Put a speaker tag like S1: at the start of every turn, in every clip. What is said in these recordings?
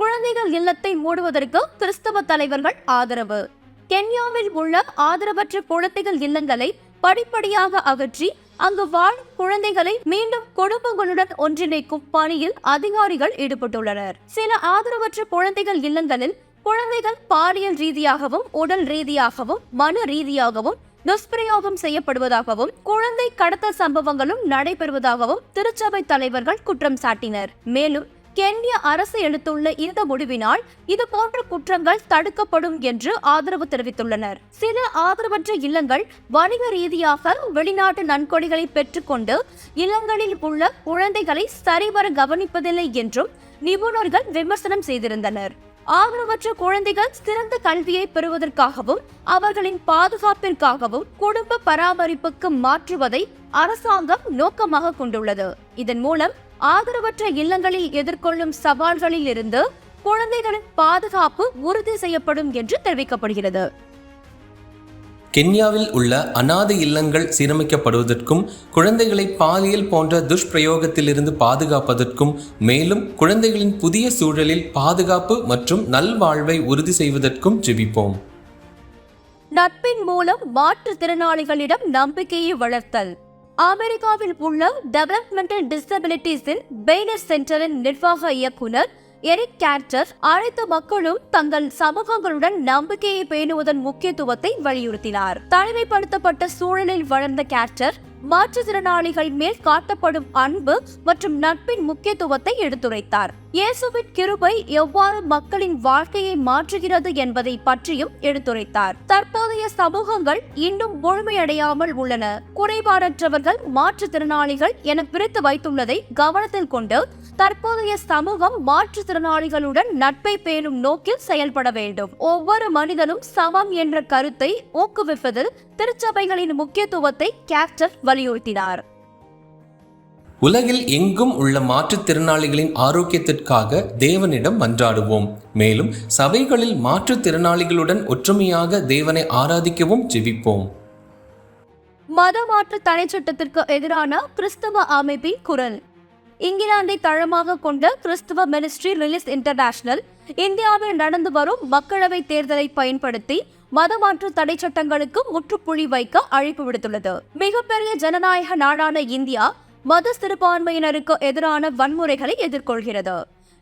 S1: குழந்தைகள் இல்லத்தை மூடுவதற்கு கிறிஸ்தவ தலைவர்கள் ஆதரவு. கென்யாவில் உள்ள ஆதரவற்ற குழந்தைகள் இல்லங்களை படிப்படியாக அகற்றி அங்கு வாழும் குழந்தைகளை மீண்டும் குடும்பங்களுடன் ஒன்றிணைக்கும் பணியில் அதிகாரிகள் ஈடுபட்டுள்ளனர். சில ஆதரவற்ற குழந்தைகள் இல்லங்களில் குழந்தைகள் பாலியல் ரீதியாகவும் உடல் ரீதியாகவும் மன ரீதியாகவும் துஷ்பிரயோகம் செய்யப்படுவதாகவும் குழந்தை கடத்தல் சம்பவங்களும் நடைபெறுவதாகவும் திருச்சபை தலைவர்கள் குற்றம் சாட்டினர். மேலும் கென்ய அரசு எடுத்துள்ள இந்த முடிவினால் இது போன்ற குற்றங்கள் தடுக்கப்படும் என்று ஆதரவு தெரிவித்துள்ளனர். சில ஆதரவற்ற இல்லங்கள் வணிக ரீதியாக வெளிநாட்டு நன்கொடைகளை பெற்றுக்கொண்டு இல்லங்களில் உள்ள குழந்தைகளை சரிவர கவனிப்பதில்லை என்றும் நிபுணர்கள் விமர்சனம் செய்திருந்தனர். ஆதரவற்ற குழந்தைகள் சிறந்த கல்வியை பெறுவதற்காகவும் அவர்களின் பாதுகாப்பிற்காகவும் குடும்ப பராமரிப்புக்கு மாற்றுவதை அரசாங்கம் நோக்கமாக கொண்டுள்ளது. இதன் மூலம் ஆதரவற்ற இல்லங்களில் எதிர்கொள்ளும் சவால்களில் இருந்து குழந்தைகளின் பாதுகாப்பு உறுதி செய்யப்படும் என்று தெரிவிக்கப்படுகிறது.
S2: கென்யாவில் உள்ள அனாதை இல்லங்கள் சீரமைக்கப்படுவதற்கும் குழந்தைகளை பாலியல் போன்ற துஷ்பிரயோகத்திலிருந்து பாதுகாப்பதற்கும் மேலும் குழந்தைகளின் புதிய சூழலில் பாதுகாப்பு மற்றும் நல்வாழ்வை உறுதி செய்வதற்கும் ஜெபிப்போம்.
S1: நட்பின் மூலம் மாற்றுத்திறனாளிகளிடம் நம்பிக்கையை வளர்த்தல். அமெரிக்காவில் உள்ள டெவலப்மெண்டல் டிசபிலிட்டிஸின் பெய்னர் சென்டரின் நிர்வாக இயக்குனர் எரிக் கேர்டர் அனைத்து மக்களும் தங்கள் சமூகங்களுடன் நம்பிக்கையை பேணுவதன் முக்கியத்துவத்தை வலியுறுத்தினார். தனிமைப்படுத்தப்பட்ட சூழலில் வளர்ந்த கேர்டர் மாற்றுத்திறனாளிகள் மேல் காட்டப்படும் அன்பு மற்றும் நட்பின் முக்கியத்துவத்தை எடுத்துரைத்தார். இயேசுவின் கிருபை எவ்வாறு மக்களின் வாழ்க்கையை மாற்றுகிறது என்பதை பற்றியும் எடுத்துரைத்தார். தற்போதைய சமூகங்கள் இன்னும் முழுமையடையாமல் உள்ளன. குறைபாடற்றவர்கள் மாற்றுத்திறனாளிகள் என பிரித்து வைத்துள்ளதை கவனத்தில் கொண்டு தற்போதைய சமூகம் மாற்றுத்திறனாளிகளுடன் நட்பை பேணும் நோக்கில் செயல்பட வேண்டும். ஒவ்வொரு மனிதனும் சமம் என்ற கருத்தை ஊக்குவிப்பதில் திருச்சபைகளின் முக்கியத்துவத்தை கேப்டர் வலியுறுத்தினார்.
S2: உலகில் எங்கும் உள்ள மாற்றுத்திறனாளிகளின் ஆரோக்கியத்திற்காக தேவனிடம் மன்றாடுவோம். மேலும் சபைகளில் மாற்றுத்திறனாளிகளுடன் ஒற்றுமையாக தேவனை ஆராதிக்கவும் ஜெபிப்போம்.
S1: மதமாற்று தடை சட்டத்திற்கு எதிரான கிறிஸ்தவ அமைப்பின் குரல். இங்கிலாந்தை தளமாக கொண்ட கிறிஸ்தவ மினிஸ்ட்ரி ரிலீஸ் இன்டர்நேஷனல் இந்தியாவில் நடந்து வரும் மக்களவைத் தேர்தலை பயன்படுத்தி மதமாற்று தடை சட்டங்களுக்கு முற்றுப்புள்ளி வைக்க அழைப்பு விடுத்துள்ளது. மிகப்பெரிய ஜனநாயக நாடான இந்தியா மத சிறுபான்மையினருக்கு எதிரான வன்முறைகளை எதிர்கொள்கிறது.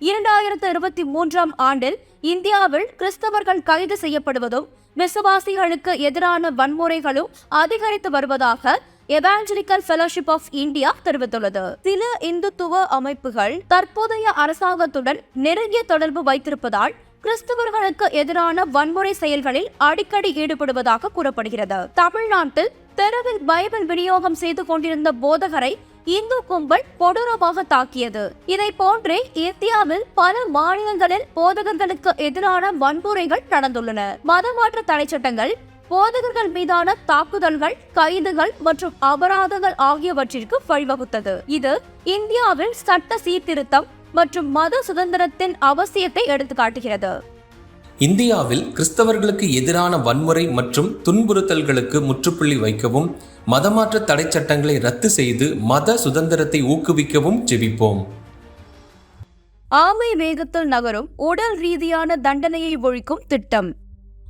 S1: இரண்டாயிரத்து இருபத்தி மூன்றாம் ஆண்டில் இந்தியாவில் கிறிஸ்தவர்கள் கைது செய்யப்படுவதும் விசுவாசிகளுக்கு எதிரான வன்முறைகளும் அதிகரித்து வருவதாக எவாஞ்சலிக்கல் ஃபெலோஷிப் ஆஃப் இந்தியா தெரிவித்துள்ளது. சில இந்துத்துவ அமைப்புகள் தற்போதைய அரசாங்கத்துடன் நெருங்கிய தொடர்பு வைத்திருப்பதால் கிறிஸ்தவர்களுக்கு எதிரான வன்முறை செயல்களில் அடிக்கடி ஈடுபடுவதாக கூறப்படுகிறது. தமிழ்நாட்டில் தெருவில் பைபிள் விநியோகம் செய்து கொண்டிருந்த போதகரை இந்து கும்பல் கொடூரமாக தாக்கியது. இதை போன்றே இந்தியாவில் பல மாநிலங்களில் போதகர்களுக்கு எதிரான வன்முறைகள் நடந்துள்ளன. மதமாற்ற தடை சட்டங்கள் போதகர்கள் மீதான தாக்குதல்கள் கைதுகள் மற்றும் அபராதங்கள் ஆகியவற்றிற்கு வழிவகுத்தது. இது இந்தியாவில் சட்ட சீர்திருத்தம் மற்றும் மத சுதந்திரத்தின் அவசியத்தை எடுத்துக்காட்டுகிறது.
S2: இந்தியாவில் கிறிஸ்தவர்களுக்கு எதிரான வன்முறை மற்றும் துன்புறுத்தல்களுக்கு முற்றுப்புள்ளி வைக்கவும் மதமாற்ற தடை சட்டங்களை ரத்து செய்து மத சுதந்திரத்தை ஊக்குவிக்கவும் ஜெபிப்போம்.
S1: ஆமை வேகத்தில் நகரும் உடல் ரீதியான தண்டனையை ஒழிக்கும் திட்டம்.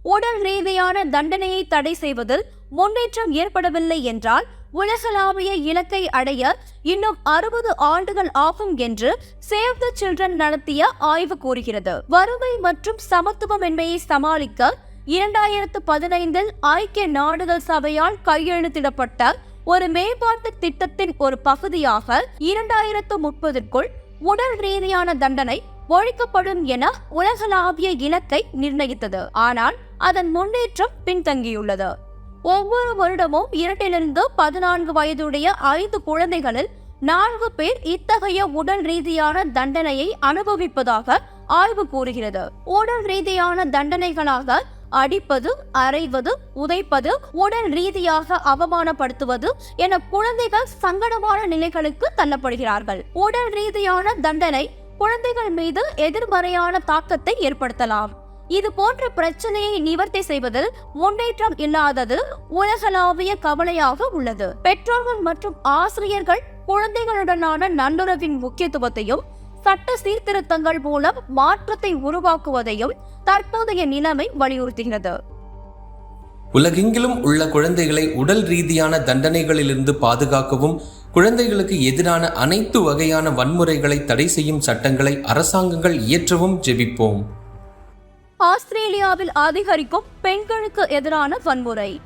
S1: உடல் ரீதியான தண்டனையை தடை செய்வதில் முன்னேற்றம் ஏற்படவில்லை என்றால் உலகளாவிய இலக்கை அடைய இன்னும் அறுபது ஆண்டுகள் ஆகும் என்று சேவ் த சில்ட்ரன் நடத்திய ஆய்வு கூறுகிறது. வறுமை மற்றும் சமத்துவமின்மையை சமாளிக்க இரண்டாயிரத்து பதினைந்தில் ஐக்கிய நாடுகள் சபையால் கையெழுத்திடப்பட்ட ஒரு மேம்பாட்டு திட்டத்தின் ஒரு பகுதியாக இரண்டாயிரத்து முப்பதற்குள் உடல் ரீதியான தண்டனை ஒழிக்கப்படும் என உலகளாவிய இலக்கை நிர்ணயித்தது. ஆனால் அதன் முன்னேற்றம் பின்தங்கியுள்ளது. ஒவ்வொரு வருடமும் இரண்டிலிருந்து பதினான்கு வயதுடைய ஐந்து குழந்தைகளில் நான்கு பேர் இத்தகைய உடல் ரீதியான தண்டனையை அனுபவிப்பதாக ஆய்வு கூறுகிறது. உடல் ரீதியான தண்டனைகளாக அடிப்பது அரைவது உதைப்பது உடல் ரீதியாக அவமானப்படுத்துவது என குழந்தைகள் சங்கடமான நிலைகளுக்கு தள்ளப்படுகிறார்கள். உடல் ரீதியான தண்டனை குழந்தைகள் மீது எதிர்மறையான தாக்கத்தை ஏற்படுத்தலாம். இது போன்ற பிரச்சனையை நிவர்த்தி செய்வதில் முன்னேற்றம் இல்லாதது உலகளாவிய கவலையாக உள்ளது. பெற்றோர்கள் மற்றும் ஆசிரியர்கள் குழந்தைகளுடனான நல்லுறவின் முக்கியத்துவத்தையும் சட்ட சீர்திருத்தங்கள் மூலம் மாற்றத்தை உருவாக்குவதையும் தற்போதைய நிலைமை வலியுறுத்துகிறது.
S2: உலகெங்கிலும் உள்ள குழந்தைகளை உடல் ரீதியான தண்டனைகளிலிருந்து பாதுகாக்கவும் குழந்தைகளுக்கு எதிரான அனைத்து வகையான வன்முறைகளை தடை செய்யும் சட்டங்களை அரசாங்கங்கள் இயற்றவும் ஜெபிப்போம்.
S1: ஆஸ்திரேலியாவில் அதிகரிக்கும் பெண்களுக்கு எதிரான வன்முறை.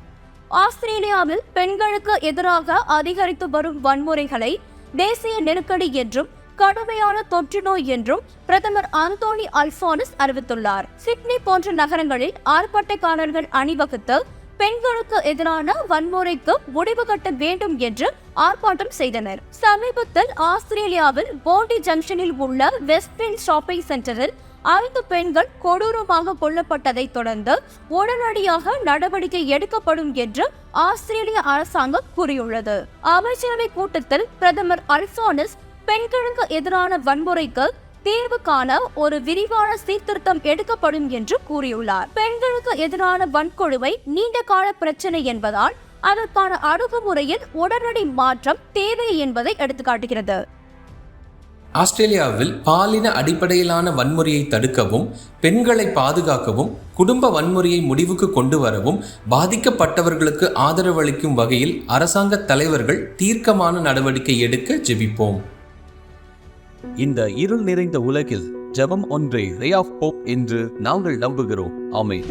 S1: ஆஸ்திரேலியாவில் பெண்களுக்கு எதிராக அதிகரித்து வரும் வன்முறைகளை தேசிய நெருக்கடி என்றும் கடுமையான தொற்று நோய் என்றும் பிரதமர் அந்தோனி அல்போனஸ் அறிவித்துள்ளார். சிட்னி போன்ற நகரங்களில் ஆர்ப்பாட்டக்காரர்கள் அணிவகுத்து பெண்களுக்கு எதிரான வன்முறைக்கு முடிவு கட்ட வேண்டும் என்று ஆர்ப்பாட்டம் செய்தனர். சமீபத்தில் ஆஸ்திரேலியாவில் போண்டி ஜங்ஷனில் உள்ள வெஸ்ட் ஷாப்பிங் சென்டரில் ஐந்து பெண்கள் கொடூரமாக கொல்லப்பட்டதை தொடர்ந்து உடனடியாக நடவடிக்கை எடுக்கப்படும் என்று ஆஸ்திரேலிய அரசாங்கம் கூறியுள்ளது. அமைச்சரவை கூட்டத்தில் பிரதமர் அல்போனஸ் பெண்களுக்கு எதிரான வன்முறைக்கு தீர்வு காண ஒரு விரிவான சீர்திருத்தம் எடுக்கப்படும் என்று கூறியுள்ளார். பெண்களுக்கு எதிரான வன்கொடுமை நீண்ட கால பிரச்சனை என்பதால் அதற்கான அணுகுமுறையில் உடனடி மாற்றம் தேவை என்பதை எடுத்துக்காட்டுகிறது.
S2: ஆஸ்திரேலியாவில் பாலின அடிப்படையிலான வன்முறையை தடுக்கவும் பெண்களை பாதுகாக்கவும் குடும்ப வன்முறையை முடிவுக்கு கொண்டு வரவும் பாதிக்கப்பட்டவர்களுக்கு ஆதரவளிக்கும் வகையில் அரசாங்க தலைவர்கள் தீர்க்கமான நடவடிக்கை எடுக்க ஜெபிப்போம்.
S3: இந்த இருள் நிறைந்த உலகில் ஜெபம் ஒன்றே ரே ஆஃப் போப் என்று நாங்கள் நம்புகிறோம். ஆமென்.